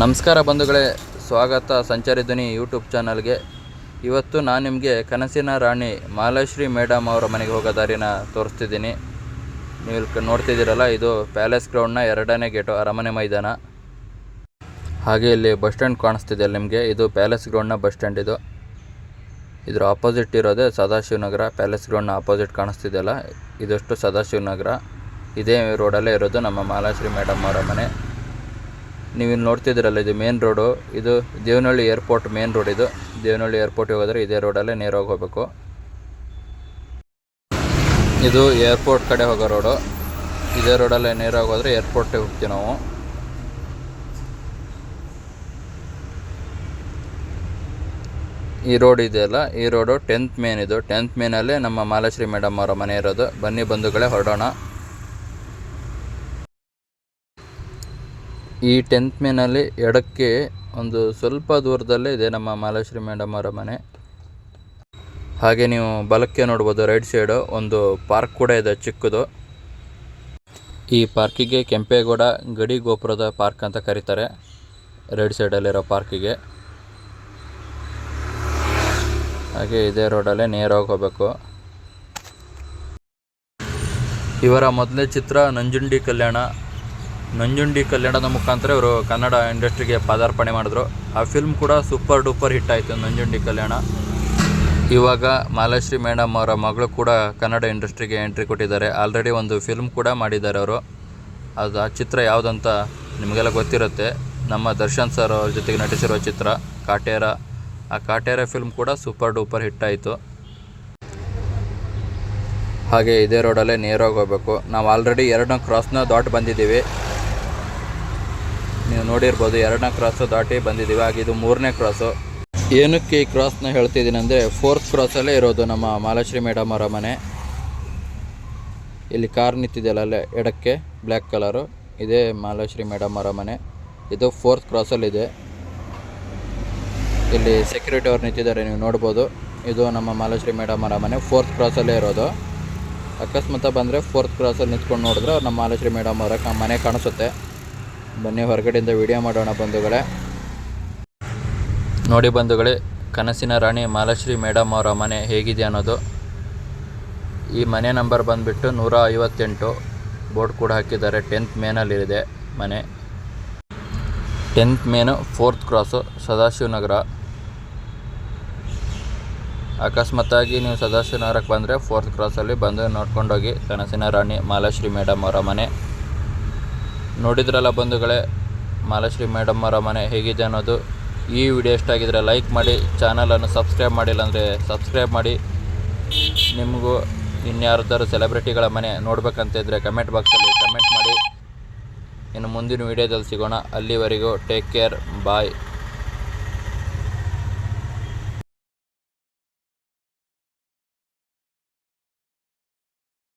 ನಮಸ್ಕಾರ ಬಂಧುಗಳೇ, ಸ್ವಾಗತ ಸಂಚಾರಿ ಧ್ವನಿ ಯೂಟ್ಯೂಬ್ ಚಾನಲ್ಗೆ. ಇವತ್ತು ನಾನು ನಿಮಗೆ ಕನಸಿನ ರಾಣಿ ಮಾಲಾಶ್ರೀ ಮೇಡಮ್ ಅವರ ಮನೆಗೆ ಹೋಗೋ ದಾರಿನ ತೋರಿಸ್ತಿದ್ದೀನಿ. ನೀವು ನೋಡ್ತಿದ್ದೀರಲ್ಲ, ಇದು ಪ್ಯಾಲೇಸ್ ಗ್ರೌಂಡ್ನ ಎರಡನೇ ಗೇಟು, ಅರಮನೆ ಮೈದಾನ. ಹಾಗೆ ಇಲ್ಲಿ ಬಸ್ ಸ್ಟ್ಯಾಂಡ್ ಕಾಣಿಸ್ತಿದೆ ನಿಮಗೆ. ಇದು ಪ್ಯಾಲೇಸ್ ಗ್ರೌಂಡ್ನ ಬಸ್ ಸ್ಟ್ಯಾಂಡ್ ಇದು. ಇದರ ಆಪೋಸಿಟ್ ಇರೋದೇ ಸದಾಶಿವನಗರ. ಪ್ಯಾಲೇಸ್ ಗ್ರೌಂಡ್ನ ಆಪೋಸಿಟ್ ಕಾಣಿಸ್ತಿದೆಯಲ್ಲ ಇದಷ್ಟು ಸದಾಶಿವನಗರ. ಇದೇ ರೋಡಲ್ಲೇ ಇರೋದು ನಮ್ಮ ಮಾಲಾಶ್ರೀ ಮೇಡಮ್ ಅವರ ಮನೆ. ನೀವು ಇಲ್ಲಿ ನೋಡ್ತಿದ್ದೀರಲ್ಲ, ಇದು ಮೇನ್ ರೋಡು ಇದು ದೇವನಹಳ್ಳಿ ಏರ್ಪೋರ್ಟ್ ಮೇನ್ ರೋಡ್ ಇದು. ದೇವನಹಳ್ಳಿ ಏರ್ಪೋರ್ಟಿಗೆ ಹೋದರೆ ಇದೇ ರೋಡಲ್ಲೇ ನೇರವಾಗಿ ಹೋಗಬೇಕು. ಇದು ಏರ್ಪೋರ್ಟ್ ಕಡೆ ಹೋಗೋ ರೋಡು ಇದೇ ರೋಡಲ್ಲೇ ನೇರವಾಗಿ ಹೋದರೆ ಏರ್ಪೋರ್ಟಿಗೆ ಹೋಗ್ತೀವಿ ನಾವು. ಈ ರೋಡ್ ಇದೆಯಲ್ಲ ಈ ರೋಡು ಟೆಂತ್ ಮೇನ್ ಇದು. ಟೆಂತ್ ಮೇನಲ್ಲೇ ನಮ್ಮ ಮಾಲಶ್ರೀ ಮೇಡಮ್ ಅವರ ಮನೆ ಇರೋದು. ಬನ್ನಿ ಬಂಧುಗಳೇ, ಹೊರಡೋಣ. ಈ ಟೆಂತ್ ಮೇನಲ್ಲಿ ಎಡಕ್ಕೆ ಒಂದು ಸ್ವಲ್ಪ ದೂರದಲ್ಲೇ ಇದೆ ನಮ್ಮ ಮಾಲಾಶ್ರೀ ಮೇಡಮ್ ಅವರ ಮನೆ. ಹಾಗೆ ನೀವು ಬಲಕ್ಕೆ ನೋಡ್ಬೋದು ರೈಟ್ ಸೈಡು ಒಂದು ಪಾರ್ಕ್ ಕೂಡ ಇದೆ ಚಿಕ್ಕದು. ಈ ಪಾರ್ಕಿಗೆ ಕೆಂಪೇಗೌಡ ಗಡಿ ಗೋಪುರದ ಪಾರ್ಕ್ ಅಂತ ಕರೀತಾರೆ ರೈಟ್ ಸೈಡಲ್ಲಿರೋ ಪಾರ್ಕಿಗೆ ಹಾಗೆ ಇದೇ ರೋಡಲ್ಲೇ ನೇರವಾಗಿ ಹೋಗಬೇಕು. ಇವರ ಮೊದಲನೇ ಚಿತ್ರ ನಂಜುಂಡಿ ಕಲ್ಯಾಣ ನಂಜುಂಡಿ ಕಲ್ಯಾಣದ ಮುಖಾಂತರ ಇವರು ಕನ್ನಡ ಇಂಡಸ್ಟ್ರಿಗೆ ಪಾದಾರ್ಪಣೆ ಮಾಡಿದ್ರು. ಆ ಫಿಲ್ಮ್ ಕೂಡ ಸೂಪರ್ ಡೂಪರ್ ಹಿಟ್ ಆಯಿತು, ನಂಜುಂಡಿ ಕಲ್ಯಾಣ. ಇವಾಗ ಮಾಲಾಶ್ರೀ ಮೇಡಮ್ ಅವರ ಮಗಳು ಕೂಡ ಕನ್ನಡ ಇಂಡಸ್ಟ್ರಿಗೆ ಎಂಟ್ರಿ ಕೊಟ್ಟಿದ್ದಾರೆ. ಆಲ್ರೆಡಿ ಒಂದು ಫಿಲ್ಮ್ ಕೂಡ ಮಾಡಿದ್ದಾರೆ ಅವರು. ಅದು ಆ ಚಿತ್ರ ಯಾವುದಂತ ನಿಮಗೆಲ್ಲ ಗೊತ್ತಿರುತ್ತೆ. ನಮ್ಮ ದರ್ಶನ್ ಸರ್ ಅವ್ರ ಜೊತೆಗೆ ನಟಿಸಿರುವ ಚಿತ್ರ, ಕಾಟೇರ. ಆ ಕಾಟೇರ ಫಿಲ್ಮ್ ಕೂಡ ಸೂಪರ್ ಡೂಪರ್ ಹಿಟ್ ಆಯಿತು. ಹಾಗೆ ಇದೇ ರೋಡಲ್ಲೇ ನೇರವಾಗಿ ಹೋಗಬೇಕು. ನಾವು ಆಲ್ರೆಡಿ ಎರಡನೇ ಕ್ರಾಸ್ನ ದಾಟ್ ಬಂದಿದ್ದೀವಿ. ನೀವು ನೋಡಿರ್ಬೋದು ಎರಡನೇ ಕ್ರಾಸು ದಾಟಿ ಬಂದಿದ್ದೀವಿ. ಹಾಗೆ ಇದು ಮೂರನೇ ಕ್ರಾಸು ಏನಕ್ಕೆ ಈ ಕ್ರಾಸ್ನ ಹೇಳ್ತಿದ್ದೀನಿ ಅಂದರೆ ಫೋರ್ತ್ ಕ್ರಾಸಲ್ಲೇ ಇರೋದು ನಮ್ಮ ಮಾಲಾಶ್ರೀ ಮೇಡಮ್ ಅವರ ಮನೆ. ಇಲ್ಲಿ ಕಾರ್ ನಿಂತಿದೆಯಲ್ಲ, ಅಲ್ಲೇ ಎಡಕ್ಕೆ ಬ್ಲ್ಯಾಕ್ ಕಲರು ಇದೇ ಮಾಲಾಶ್ರೀ ಮೇಡಮ್ ಅವರ ಮನೆ. ಇದು ಫೋರ್ತ್ ಕ್ರಾಸಲ್ಲಿದೆ ಇಲ್ಲಿ ಸೆಕ್ಯೂರಿಟಿ ಅವ್ರು ನಿಂತಿದ್ದಾರೆ, ನೀವು ನೋಡ್ಬೋದು. ಇದು ನಮ್ಮ ಮಾಲಾಶ್ರೀ ಮೇಡಮ್ ಅವರ ಮನೆ. ಫೋರ್ತ್ ಕ್ರಾಸಲ್ಲೇ ಇರೋದು. ಅಕಸ್ಮಾತ್ ಬಂದರೆ ಫೋರ್ತ್ ಕ್ರಾಸಲ್ಲಿ ನಿಂತ್ಕೊಂಡು ನೋಡಿದ್ರೆ ನಮ್ಮ ಮಾಲಾಶ್ರೀ ಮೇಡಮ್ ಅವರ ಮನೆ ಕಾಣಿಸುತ್ತೆ. ಬನ್ನಿ, ಹೊರಗಡೆಯಿಂದ ವಿಡಿಯೋ ಮಾಡೋಣ ಬಂಧುಗಳೇ. ನೋಡಿ ಬಂಧುಗಳೇ, ಕನಸಿನ ರಾಣಿ ಮಾಲಾಶ್ರೀ ಮೇಡಮ್ ಅವರ ಮನೆ ಹೇಗಿದೆ ಅನ್ನೋದು. ಈ ಮನೆ ನಂಬರ್ ಬಂದುಬಿಟ್ಟು ನೂರ ಐವತ್ತೆಂಟು. ಬೋರ್ಡ್ ಕೂಡ ಹಾಕಿದ್ದಾರೆ, ಟೆಂತ್ ಮೇನಲ್ಲಿದೆ ಮನೆ. Tenth main fourth cross, Sadashivanagar. ಅಕಸ್ಮಾತ್ತಾಗಿ ನೀವು ಸದಾಶಿವನಗರಕ್ಕೆ ಬಂದರೆ ಫೋರ್ತ್ ಕ್ರಾಸಲ್ಲಿ ಬಂದು ನೋಡ್ಕೊಂಡೋಗಿ ಕನಸಿನ ರಾಣಿ ಮಾಲಾಶ್ರೀ ಮೇಡಮ್ ಅವರ ಮನೆ. ನೋಡಿದ್ರಲ್ಲ ಬಂಧುಗಳೇ, ಮಾಲಾಶ್ರೀ ಮೇಡಮ್ ಅವರ ಮನೆ ಹೇಗಿದೆ ಅನ್ನೋದು. ಈ ವಿಡಿಯೋ ಇಷ್ಟ ಆಗಿದ್ರೆ ಲೈಕ್ ಮಾಡಿ ಚಾನಲನ್ನು ಸಬ್ಸ್ಕ್ರೈಬ್ ಮಾಡಿಲ್ಲ ಅಂದರೆ ಸಬ್ಸ್ಕ್ರೈಬ್ ಮಾಡಿ. ನಿಮಗೂ ಇನ್ಯಾರ್ದಾರು ಸೆಲೆಬ್ರಿಟಿಗಳ ಮನೆ ನೋಡ್ಬೇಕಂತ ಇದ್ದರೆ ಕಮೆಂಟ್ ಬಾಕ್ಸಲ್ಲಿ ಕಮೆಂಟ್ ಮಾಡಿ. ಇನ್ನು ಮುಂದಿನ ವಿಡಿಯೋದಲ್ಲಿ ಸಿಗೋಣ. ಅಲ್ಲಿವರೆಗೂ ಟೇಕ್ ಕೇರ್, ಬಾಯ್.